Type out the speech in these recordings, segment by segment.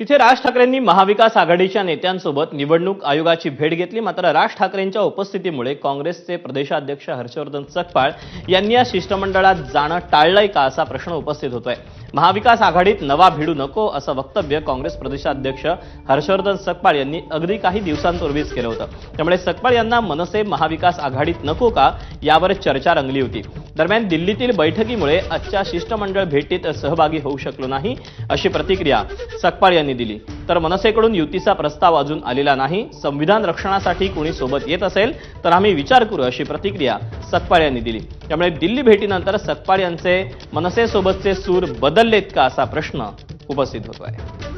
तिथे राज ठाकरेंनी महाविकास आघाडीच्या नेत्यांसोबत निवडणूक आयोगाची भेट घेतली. मात्र राज ठाकरेंच्या उपस्थितीमुळे काँग्रेसचे प्रदेशाध्यक्ष हर्षवर्धन सकपाळ यांनी या शिष्टमंडळात जाणं टाळलंय का असा प्रश्न उपस्थित होतोय. महाविकास आघाडीत नवा भिडू नको असं वक्तव्य काँग्रेस प्रदेशाध्यक्ष हर्षवर्धन सकपाळ यांनी अगदी काही दिवसांपूर्वीच केलं होतं. त्यामुळे सकपाळ यांना मनसे महाविकास आघाडीत नको का यावर चर्चा रंगली होती. दरम्यान दिल्लीतील बैठकीमुळे आजच्या शिष्टमंडळ भेटीत सहभागी होऊ शकलो नाही अशी प्रतिक्रिया सकपाळ यांनी दिली. तर मनसेकडून युतीचा प्रस्ताव अजून आलेला नाही संविधान रक्षणासाठी कोणी सोबत येत असेल तर आम्ही विचार करू अशी प्रतिक्रिया सकपाळ यांनी दिली. त्यामुळे दिल्ली भेटीनंतर सकपाळ यांचे मनसेसोबतचे सूर बदललेत का असा प्रश्न उपस्थित होतो आहे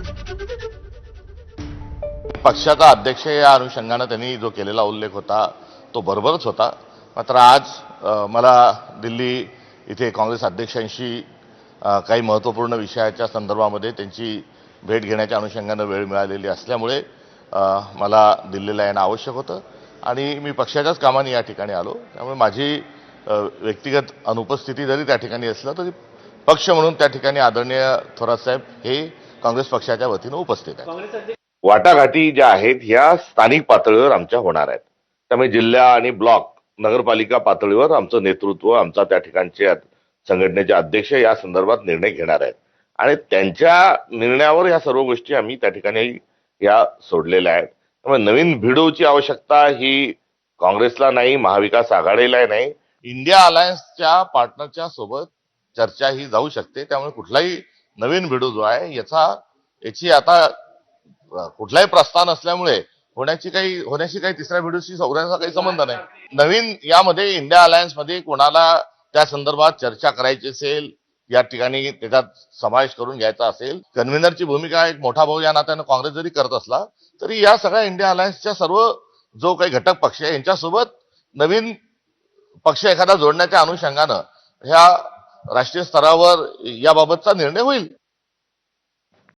पक्षाचा अध्यक्ष या अनुषंगानं त्यांनी जो केलेला उल्लेख होता तो बरोबरच होता. मात्र आज मला दिल्ली इथे काँग्रेस अध्यक्षांशी काही महत्त्वपूर्ण विषयाच्या संदर्भामध्ये त्यांची भेट घेण्याच्या अनुषंगानं वेळ मिळालेली असल्यामुळे मला दिल्लीला येणं आवश्यक होतं. आणि मी पक्षाच्याच कामाने या ठिकाणी आलो. त्यामुळे माझी व्यक्तिगत अनुपस्थिती जरी त्या ठिकाणी असलं तरी पक्ष म्हणून त्या ठिकाणी आदरणीय थोरात साहेब हे काँग्रेस पक्षाच्या वतीनं उपस्थित आहेत. वाटाघाटी ज्या आहेत ह्या स्थानिक पातळीवर आमच्या होणार आहेत. त्यामुळे जिल्हा आणि ब्लॉक नगरपालिका पातळीवर आमचं नेतृत्व आमचा त्या ठिकाणचे संघटनेचे अध्यक्ष या संदर्भात निर्णय घेणार आहेत. आणि त्यांच्या निर्णयावर या सर्व गोष्टी आम्ही त्या ठिकाणी या सोडलेल्या आहेत. त्यामुळे नवीन भिडोची आवश्यकता ही काँग्रेसला नाही महाविकास आघाडीला नाही. इंडिया अलायन्सच्या पार्टनरच्या सोबत चर्चा ही जाऊ शकते. त्यामुळे कुठलाही नवीन भिडू जो आहे याचा याची आता कुठलाही प्रस्थान असल्यामुळे होण्याची काही होण्याची काही तिसऱ्या भिडूशी सौऱ्याचा काही संबंध नाही. नवीन यामध्ये इंडिया अलायन्समध्ये कोणाला त्या संदर्भात चर्चा करायची असेल या ठिकाणी त्याच्यात समावेश करून घ्यायचा असेल कन्व्हेनरची भूमिका एक मोठा भाऊ या नात्यानं काँग्रेस जरी करत असला तरी या सगळ्या इंडिया अलायन्सच्या सर्व जो काही घटक पक्ष आहे यांच्यासोबत नवीन पक्ष एखादा जोडण्याच्या अनुषंगानं ह्या राष्ट्रीय स्तरावर याबाबतचा निर्णय होईल.